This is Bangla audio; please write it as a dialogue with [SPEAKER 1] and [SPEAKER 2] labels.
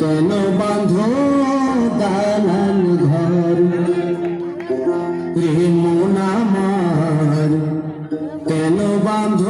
[SPEAKER 1] কেন বাঁধ দালান ঘর। রে মন আমার কেন বাঁধ